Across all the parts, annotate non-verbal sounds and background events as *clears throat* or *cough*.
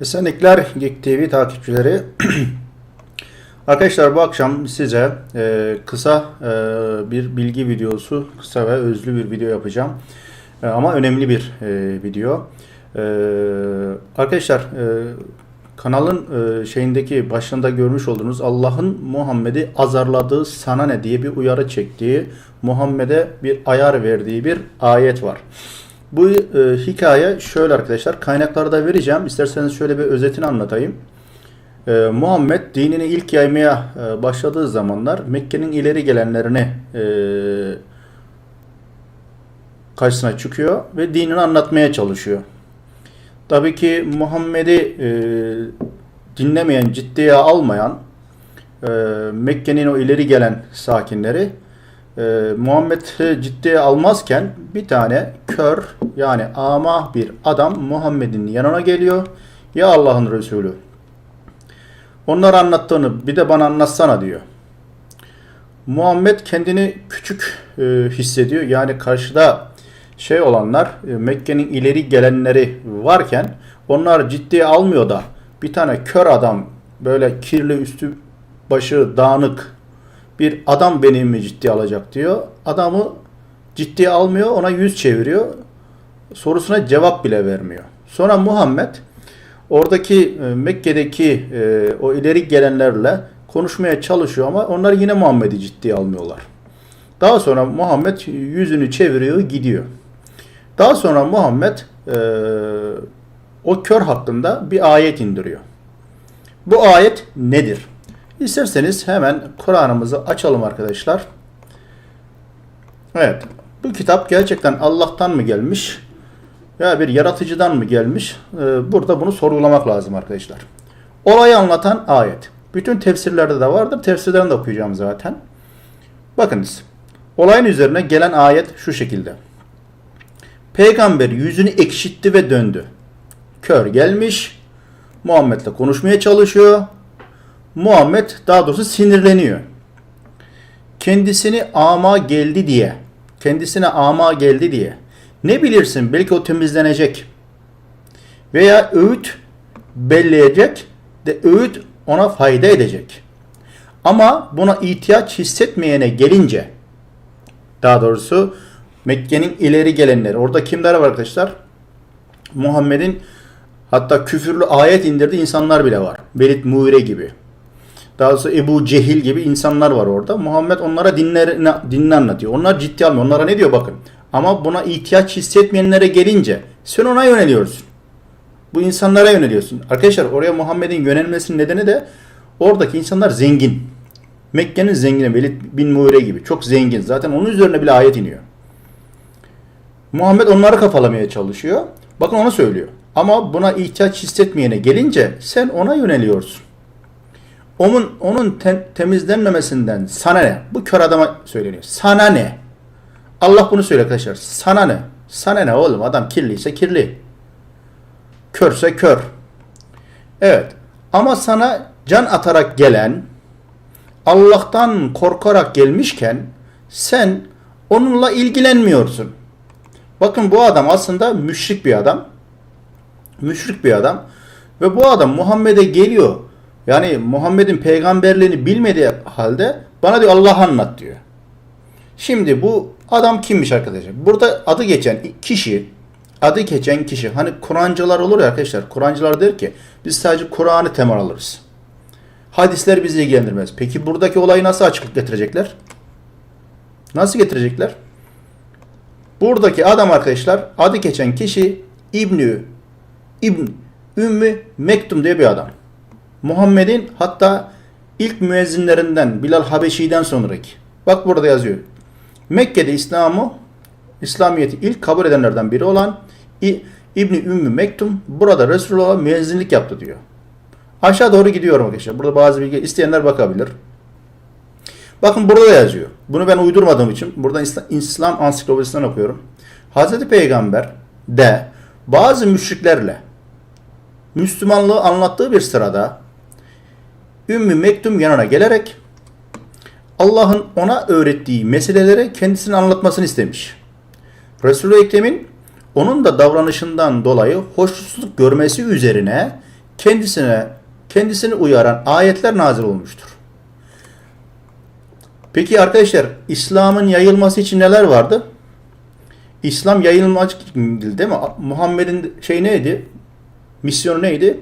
Esenlikler Geek TV takipçileri. *clears throat* Arkadaşlar bu akşam size e, kısa e, bir bilgi videosu, kısa ve özlü bir video yapacağım. E, ama önemli bir e, video. E, arkadaşlar e, kanalın e, şeyindeki başında görmüş olduğunuz Allah'ın Muhammed'i azarladığı sana ne diye bir uyarı çektiği, Muhammed'e bir ayar verdiği bir ayet var. Bu e, hikaye şöyle arkadaşlar kaynaklarda vereceğim. İsterseniz şöyle bir özetini anlatayım. E, Muhammed dinini ilk yaymaya e, başladığı zamanlar Mekke'nin ileri gelenlerini e, karşısına çıkıyor ve dinini anlatmaya çalışıyor. Tabii ki Muhammed'i e, dinlemeyen, ciddiye almayan e, Mekke'nin o ileri gelen sakinleri e, Muhammed'i ciddiye almazken bir tane kör yani ama bir adam Muhammed'in yanına geliyor. Ya Allah'ın Resulü. Onlar anlattığını bir de bana anlatsana diyor. Muhammed kendini küçük e, hissediyor. Yani karşıda şey olanlar e, Mekke'nin ileri gelenleri varken onlar ciddiye almıyor da bir tane kör adam böyle kirli üstü başı dağınık bir adam beni mi ciddiye alacak diyor. Adamı ciddiye almıyor ona yüz çeviriyor. Sorusuna cevap bile vermiyor. Sonra Muhammed oradaki e, Mekke'deki e, o ileri gelenlerle konuşmaya çalışıyor ama onlar yine Muhammed'i ciddiye almıyorlar. Daha sonra Muhammed yüzünü çeviriyor gidiyor. Daha sonra Muhammed e, o kör hakkında bir ayet indiriyor. Bu ayet nedir? İsterseniz hemen Kur'an'ımızı açalım arkadaşlar. Evet. Bu kitap gerçekten Allah'tan mı gelmiş? Ya bir yaratıcıdan mı gelmiş? Ee, Burada bunu sorgulamak lazım arkadaşlar. Olayı anlatan ayet. Bütün tefsirlerde de vardır. Tefsirlerini de okuyacağım zaten. Bakınız. Olayın üzerine gelen ayet şu şekilde. Peygamber yüzünü ekşitti ve döndü. Kör gelmiş. Muhammed'le konuşmaya çalışıyor. Muhammed daha doğrusu sinirleniyor. Kendisini ama geldi diye, kendisine ama geldi diye. Ne bilirsin belki o temizlenecek. Veya öğüt belleyecek de öğüt ona fayda edecek. Ama buna ihtiyaç hissetmeyene gelince, daha doğrusu Mekke'nin ileri gelenleri, orada kimler var arkadaşlar? Muhammed'in hatta küfürlü ayet indirdiği insanlar bile var. Velid Muire gibi. Daha doğrusu Ebu Cehil gibi insanlar var orada. Muhammed onlara dinlerini, dinini anlatıyor. Onlar ciddi almıyor. Onlara ne diyor bakın. Ama buna ihtiyaç hissetmeyenlere gelince sen ona yöneliyorsun. Bu insanlara yöneliyorsun. Arkadaşlar oraya Muhammed'in yönelmesinin nedeni de oradaki insanlar zengin. Mekke'nin zengini Velid bin Muire gibi. Çok zengin. Zaten onun üzerine bile ayet iniyor. Muhammed onları kafalamaya çalışıyor. Bakın onu söylüyor. Ama buna ihtiyaç hissetmeyene gelince sen ona yöneliyorsun. Onun onun te- temizlenmemesinden sana ne? Bu kör adama söyleniyor. Sana ne? Allah bunu söylüyor arkadaşlar. Sana ne? Sana ne oğlum? Adam kirliyse kirli. Körse kör. Evet. Ama sana can atarak gelen, Allah'tan korkarak gelmişken sen onunla ilgilenmiyorsun. Bakın bu adam aslında müşrik bir adam. Müşrik bir adam. Ve bu adam Muhammed'e geliyor. Yani Muhammed'in peygamberliğini bilmediği halde bana diyor Allah anlat diyor. Şimdi bu adam kimmiş arkadaşlar? Burada adı geçen kişi, adı geçen kişi. Hani Kur'ancılar olur ya arkadaşlar. Kur'ancılar der ki biz sadece Kur'an'ı temel alırız. Hadisler bizi ilgilendirmez. Peki buradaki olayı nasıl açıklık getirecekler? Nasıl getirecekler? Buradaki adam arkadaşlar adı geçen kişi İbnü İbn Ümmü Mektum diye bir adam. Muhammed'in hatta ilk müezzinlerinden Bilal Habeşi'den sonraki. Bak burada yazıyor. Mekke'de İslam'ı İslamiyet'i ilk kabul edenlerden biri olan İbni Ümmü Mektum burada Resulullah'a müezzinlik yaptı diyor. Aşağı doğru gidiyorum arkadaşlar. Burada bazı bilgi isteyenler bakabilir. Bakın burada da yazıyor. Bunu ben uydurmadığım için buradan İslam ansiklopedisinden okuyorum. Hazreti Peygamber de bazı müşriklerle Müslümanlığı anlattığı bir sırada Ümmü Mektum yanına gelerek Allah'ın ona öğrettiği meseleleri kendisine anlatmasını istemiş. Resul-i Ekrem'in onun da davranışından dolayı hoşnutsuzluk görmesi üzerine kendisine kendisini uyaran ayetler nazil olmuştur. Peki arkadaşlar İslam'ın yayılması için neler vardı? İslam yayılmacı değil mi? Muhammed'in şey neydi? Misyonu neydi?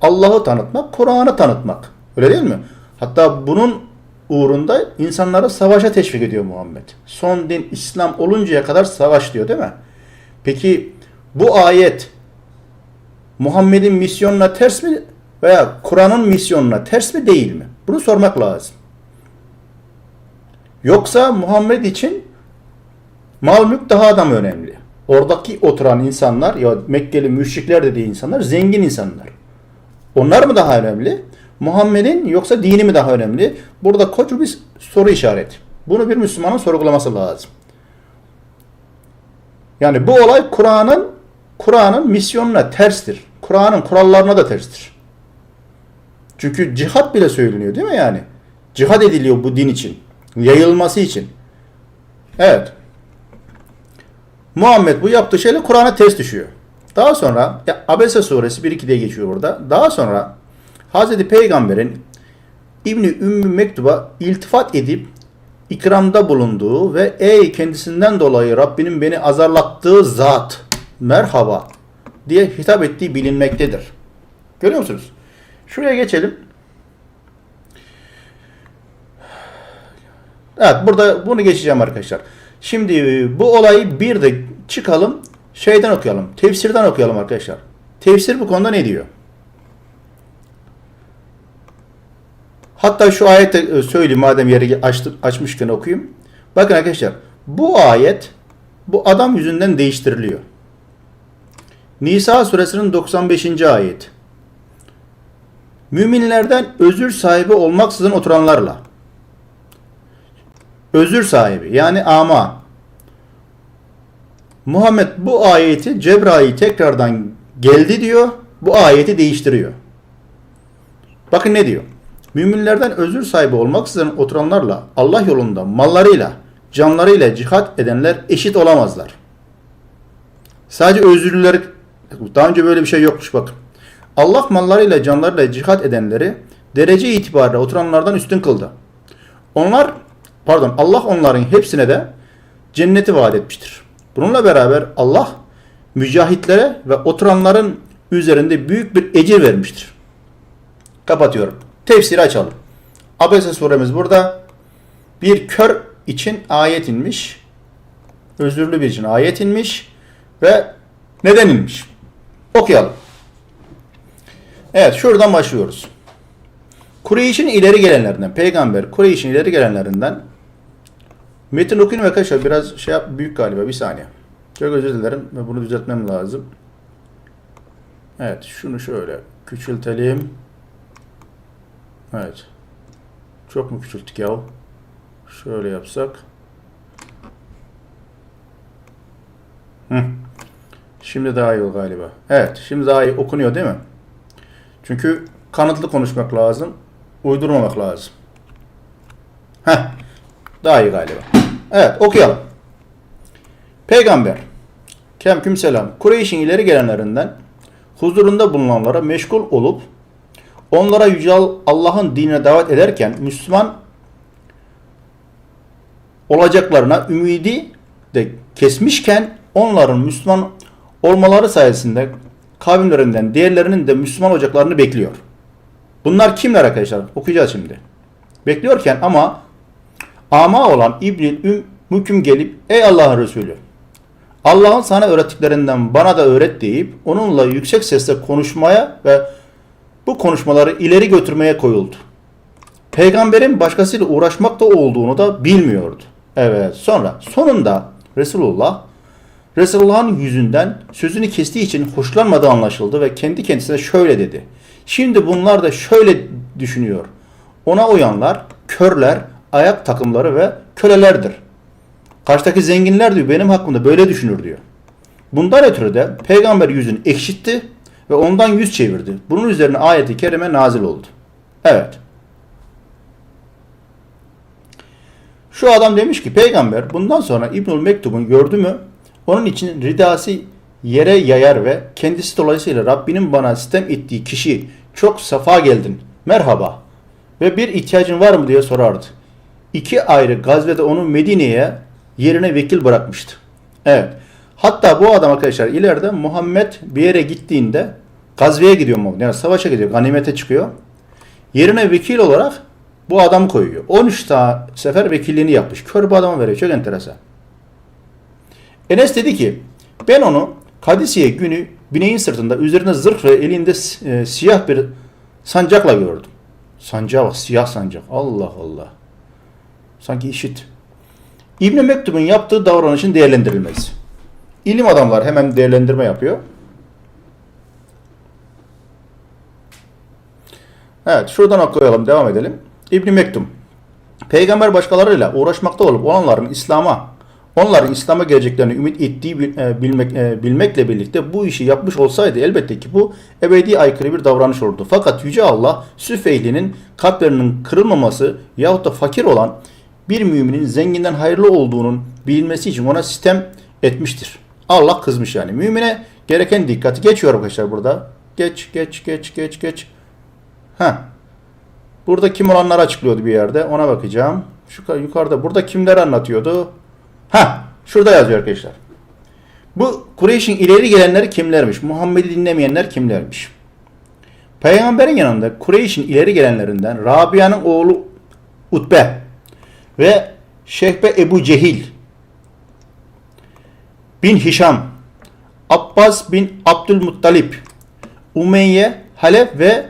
Allah'ı tanıtmak, Kur'an'ı tanıtmak. Öyle değil mi? Hatta bunun uğrunda insanları savaşa teşvik ediyor Muhammed. Son din İslam oluncaya kadar savaş diyor değil mi? Peki bu ayet Muhammed'in misyonuna ters mi veya Kur'an'ın misyonuna ters mi değil mi? Bunu sormak lazım. Yoksa Muhammed için mal mülk daha da mı önemli? Oradaki oturan insanlar ya Mekkeli müşrikler dediği insanlar zengin insanlar. Onlar mı daha önemli? Muhammed'in yoksa dini mi daha önemli? Burada koca bir soru işareti. Bunu bir Müslümanın sorgulaması lazım. Yani bu olay Kur'an'ın Kur'an'ın misyonuna terstir. Kur'an'ın kurallarına da terstir. Çünkü cihat bile söyleniyor değil mi yani? Cihad ediliyor bu din için. Yayılması için. Evet. Muhammed bu yaptığı şeyle Kur'an'a ters düşüyor. Daha sonra ya Abese suresi 1-2 diye geçiyor burada. Daha sonra Hazreti Peygamber'in İbni Ümmü Mektub'a iltifat edip ikramda bulunduğu ve ey kendisinden dolayı Rabbinin beni azarlattığı zat merhaba diye hitap ettiği bilinmektedir. Görüyor musunuz? Şuraya geçelim. Evet burada bunu geçeceğim arkadaşlar. Şimdi bu olayı bir de çıkalım şeyden okuyalım. Tefsirden okuyalım arkadaşlar. Tefsir bu konuda ne diyor? Hatta şu ayette söyleyeyim madem yeri açtı, açmışken okuyayım. Bakın arkadaşlar bu ayet bu adam yüzünden değiştiriliyor. Nisa suresinin 95. ayet. Müminlerden özür sahibi olmaksızın oturanlarla. Özür sahibi yani ama. Muhammed bu ayeti Cebrail tekrardan geldi diyor. Bu ayeti değiştiriyor. Bakın ne diyor? Müminlerden özür sahibi olmaksızın oturanlarla Allah yolunda mallarıyla, canlarıyla cihat edenler eşit olamazlar. Sadece özürlüler daha önce böyle bir şey yokmuş bakın. Allah mallarıyla canlarıyla cihat edenleri derece itibariyle oturanlardan üstün kıldı. Onlar pardon Allah onların hepsine de cenneti vaat etmiştir. Bununla beraber Allah mücahitlere ve oturanların üzerinde büyük bir ecir vermiştir. Kapatıyorum. Tefsiri açalım. Abese suremiz burada. Bir kör için ayet inmiş. Özürlü bir için ayet inmiş. Ve neden inmiş? Okuyalım. Evet şuradan başlıyoruz. Kureyş'in ileri gelenlerinden, peygamber Kureyş'in ileri gelenlerinden metin okuyun arkadaşlar biraz şey yap, büyük galiba bir saniye. Çok özür dilerim ve bunu düzeltmem lazım. Evet şunu şöyle küçültelim. Evet. Çok mu küçülttük ya? Şöyle yapsak. Hı. Şimdi daha iyi galiba. Evet, şimdi daha iyi okunuyor değil mi? Çünkü kanıtlı konuşmak lazım. Uydurmamak lazım. Heh. Daha iyi galiba. Evet, okuyalım. Peygamber Kemküm selam. Kureyş'in ileri gelenlerinden huzurunda bulunanlara meşgul olup onlara yüce Allah'ın dinine davet ederken Müslüman olacaklarına ümidi de kesmişken onların Müslüman olmaları sayesinde kavimlerinden diğerlerinin de Müslüman olacaklarını bekliyor. Bunlar kimler arkadaşlar? Okuyacağız şimdi. Bekliyorken ama ama olan İbnül Müküm gelip ey Allah'ın Resulü Allah'ın sana öğrettiklerinden bana da öğret deyip onunla yüksek sesle konuşmaya ve bu konuşmaları ileri götürmeye koyuldu. Peygamberin başkasıyla uğraşmakta olduğunu da bilmiyordu. Evet sonra sonunda Resulullah Resulullah'ın yüzünden sözünü kestiği için hoşlanmadığı anlaşıldı ve kendi kendisine şöyle dedi. Şimdi bunlar da şöyle düşünüyor. Ona uyanlar, körler, ayak takımları ve kölelerdir. Karşıdaki zenginler diyor benim hakkımda böyle düşünür diyor. Bundan ötürü de peygamber yüzünü ekşitti ve ondan yüz çevirdi. Bunun üzerine ayeti kerime nazil oldu. Evet. Şu adam demiş ki peygamber bundan sonra İbnül Mektub'un gördü mü onun için ridası yere yayar ve kendisi dolayısıyla Rabbinin bana sitem ettiği kişi çok safa geldin, merhaba ve bir ihtiyacın var mı diye sorardı. İki ayrı gazvede onu Medine'ye yerine vekil bırakmıştı. Evet. Hatta bu adam arkadaşlar ileride Muhammed bir yere gittiğinde gazveye gidiyor mu? Yani savaşa gidiyor, ganimete çıkıyor. Yerine vekil olarak bu adamı koyuyor. 13 ta sefer vekilliğini yapmış. Kör bu adama veriyor. Çok enteresan. Enes dedi ki ben onu Kadisiye günü bineğin sırtında üzerinde zırh ve elinde e, siyah bir sancakla gördüm. Sancağa bak siyah sancak. Allah Allah. Sanki işit. İbn Mektub'un yaptığı davranışın değerlendirilmesi. İlim adamlar hemen değerlendirme yapıyor. Evet şuradan okuyalım devam edelim. İbn Mektum. Peygamber başkalarıyla uğraşmakta olup olanların İslam'a onların İslam'a geleceklerini ümit ettiği e, bilmek, e, bilmekle birlikte bu işi yapmış olsaydı elbette ki bu ebedi aykırı bir davranış olurdu. Fakat Yüce Allah Süfeyli'nin kalplerinin kırılmaması yahut da fakir olan bir müminin zenginden hayırlı olduğunun bilinmesi için ona sistem etmiştir. Allah kızmış yani. Mümine gereken dikkati geçiyor arkadaşlar burada. Geç, geç, geç, geç, geç. Ha. Burada kim olanları açıklıyordu bir yerde. Ona bakacağım. Şu yukarıda. Burada kimler anlatıyordu? Ha. Şurada yazıyor arkadaşlar. Bu Kureyş'in ileri gelenleri kimlermiş? Muhammed'i dinlemeyenler kimlermiş? Peygamberin yanında Kureyş'in ileri gelenlerinden Rabia'nın oğlu Utbe ve Şehbe Ebu Cehil bin Hişam, Abbas bin Abdülmuttalip, Umeyye, Halep ve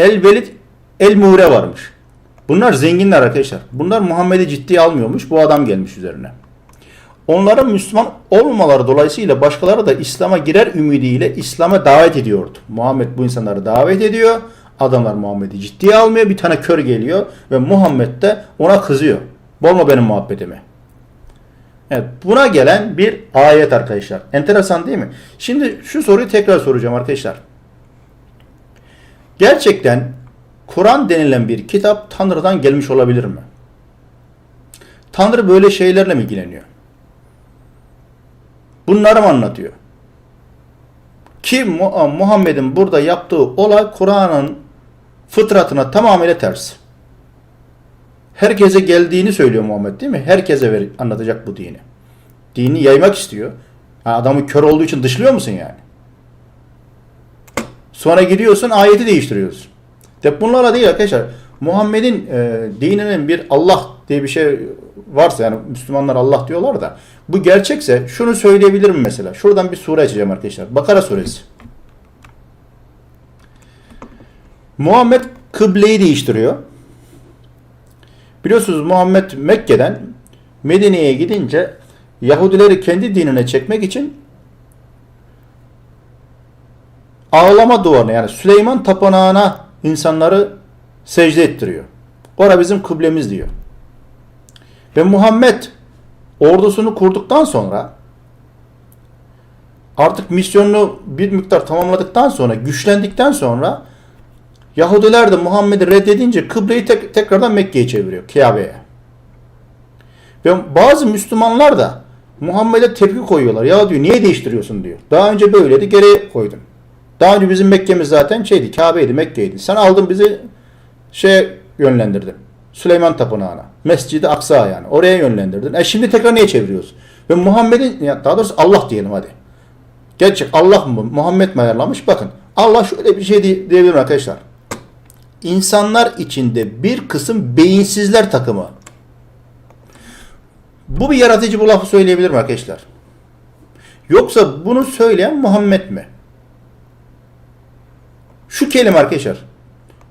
El-Velid El-Mure varmış. Bunlar zenginler arkadaşlar. Bunlar Muhammed'i ciddiye almıyormuş. Bu adam gelmiş üzerine. Onların Müslüman olmamaları dolayısıyla başkaları da İslam'a girer ümidiyle İslam'a davet ediyordu. Muhammed bu insanları davet ediyor. Adamlar Muhammed'i ciddiye almıyor. Bir tane kör geliyor ve Muhammed de ona kızıyor. Bolma benim muhabbetimi. Evet, buna gelen bir ayet arkadaşlar. Enteresan değil mi? Şimdi şu soruyu tekrar soracağım arkadaşlar. Gerçekten Kur'an denilen bir kitap Tanrı'dan gelmiş olabilir mi? Tanrı böyle şeylerle mi ilgileniyor? Bunları mı anlatıyor? Ki Mu- Muhammed'in burada yaptığı olay Kur'an'ın fıtratına tamamıyla ters. Herkese geldiğini söylüyor Muhammed değil mi? Herkese ver, anlatacak bu dini. Dini yaymak istiyor. Adamı kör olduğu için dışlıyor musun yani? Sonra gidiyorsun ayeti değiştiriyorsun. De bunlarla değil arkadaşlar. Muhammed'in e, dininin bir Allah diye bir şey varsa yani Müslümanlar Allah diyorlar da bu gerçekse şunu söyleyebilirim mesela. Şuradan bir sure açacağım arkadaşlar. Bakara suresi. Muhammed kıbleyi değiştiriyor. Biliyorsunuz Muhammed Mekke'den Medine'ye gidince Yahudileri kendi dinine çekmek için ağlama duvarına yani Süleyman tapınağına insanları secde ettiriyor. Ora bizim kıblemiz diyor. Ve Muhammed ordusunu kurduktan sonra artık misyonunu bir miktar tamamladıktan sonra güçlendikten sonra Yahudiler de Muhammed'i reddedince kıbleyi tek, tekrardan Mekke'ye çeviriyor. Kabe'ye. Ve bazı Müslümanlar da Muhammed'e tepki koyuyorlar. Ya diyor niye değiştiriyorsun diyor. Daha önce böyleydi geri koydun. Daha önce bizim Mekke'miz zaten şeydi Kabe'ydi Mekke'ydi. Sen aldın bizi şey yönlendirdin. Süleyman Tapınağı'na. Mescid-i Aksa yani. Oraya yönlendirdin. E şimdi tekrar niye çeviriyorsun? Ve Muhammed'in ya daha doğrusu Allah diyelim hadi. Gerçek Allah mı Muhammed mi ayarlamış? Bakın Allah şöyle bir şey diye- diyebilirim arkadaşlar. İnsanlar içinde bir kısım beyinsizler takımı. Bu bir yaratıcı bu lafı söyleyebilir mi arkadaşlar? Yoksa bunu söyleyen Muhammed mi? Şu kelime arkadaşlar.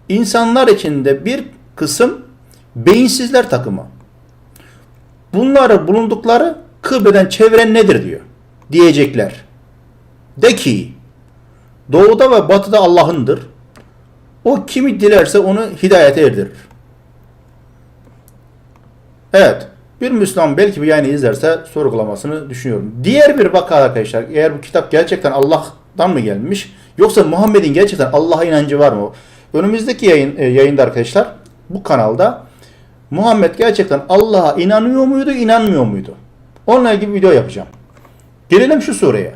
İnsanlar içinde bir kısım beyinsizler takımı. Bunları bulundukları kıbleden çeviren nedir diyor. Diyecekler. De ki doğuda ve batıda Allah'ındır. O kimi dilerse onu hidayete erdirir. Evet. Bir Müslüman belki bir yayını izlerse sorgulamasını düşünüyorum. Diğer bir vaka arkadaşlar eğer bu kitap gerçekten Allah'tan mı gelmiş yoksa Muhammed'in gerçekten Allah'a inancı var mı? Önümüzdeki yayın, e, yayında arkadaşlar bu kanalda Muhammed gerçekten Allah'a inanıyor muydu, inanmıyor muydu? Onunla ilgili bir video yapacağım. Gelelim şu soruya.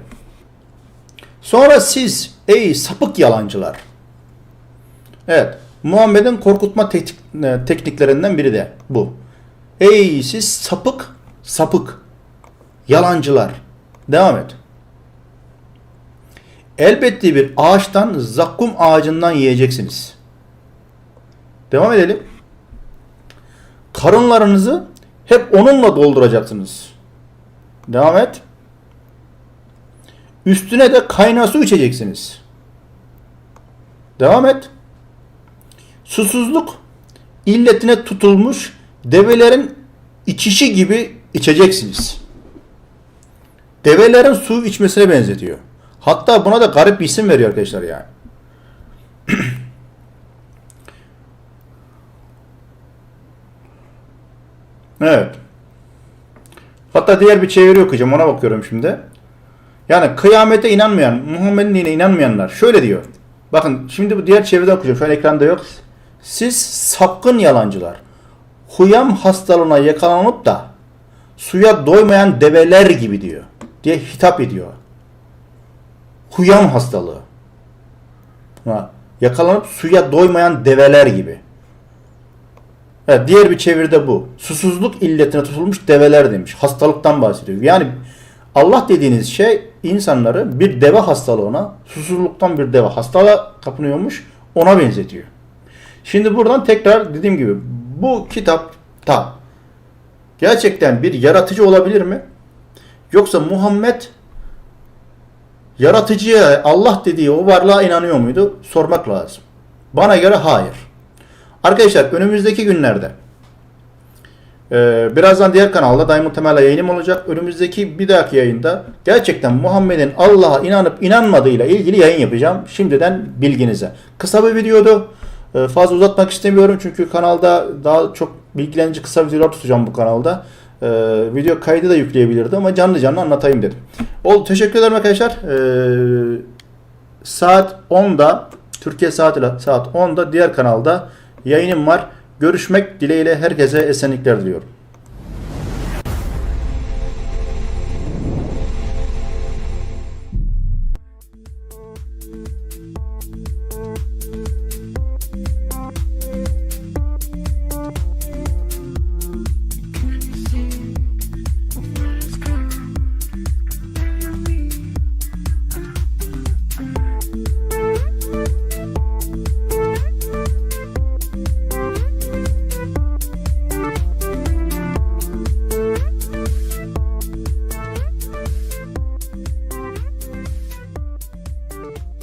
Sonra siz ey sapık yalancılar. Evet. Muhammed'in korkutma teknik, e, tekniklerinden biri de bu. Ey siz sapık, sapık, yalancılar. Devam et. Elbette bir ağaçtan, zakkum ağacından yiyeceksiniz. Devam edelim. Karınlarınızı hep onunla dolduracaksınız. Devam et. Üstüne de kaynar su içeceksiniz. Devam et. Susuzluk illetine tutulmuş develerin içişi gibi içeceksiniz. Develerin su içmesine benzetiyor. Hatta buna da garip bir isim veriyor arkadaşlar yani. *clears throat* evet. Hatta diğer bir çeviri okuyacağım ona bakıyorum şimdi. Yani kıyamete inanmayan, Muhammed'in dine inanmayanlar şöyle diyor. Bakın şimdi bu diğer çeviride okuyacağım. Şu an ekranda yok. Siz sapkın yalancılar. Huyam hastalığına yakalanıp da suya doymayan develer gibi diyor. Diye hitap ediyor. Huyam hastalığı. Ha, yakalanıp suya doymayan develer gibi. Evet, diğer bir çeviride bu. Susuzluk illetine tutulmuş develer demiş. Hastalıktan bahsediyor. Yani Allah dediğiniz şey insanları bir deve hastalığına, susuzluktan bir deve hastalığa kapınıyormuş, ona benzetiyor. Şimdi buradan tekrar dediğim gibi bu kitapta gerçekten bir yaratıcı olabilir mi? Yoksa Muhammed yaratıcıya Allah dediği o varlığa inanıyor muydu? Sormak lazım. Bana göre hayır. Arkadaşlar önümüzdeki günlerde ee, birazdan diğer kanalda Diamond Temel'le yayınım olacak. Önümüzdeki bir dahaki yayında gerçekten Muhammed'in Allah'a inanıp inanmadığıyla ilgili yayın yapacağım. Şimdiden bilginize. Kısa bir videodu. Ee, fazla uzatmak istemiyorum çünkü kanalda daha çok bilgilendirici kısa videolar tutacağım bu kanalda. Ee, video kaydı da yükleyebilirdim ama canlı canlı anlatayım dedim. Oldu. Teşekkür ederim arkadaşlar. Ee, saat 10'da Türkiye saatiyle saat 10'da diğer kanalda yayınım var. Görüşmek dileğiyle herkese esenlikler diliyorum.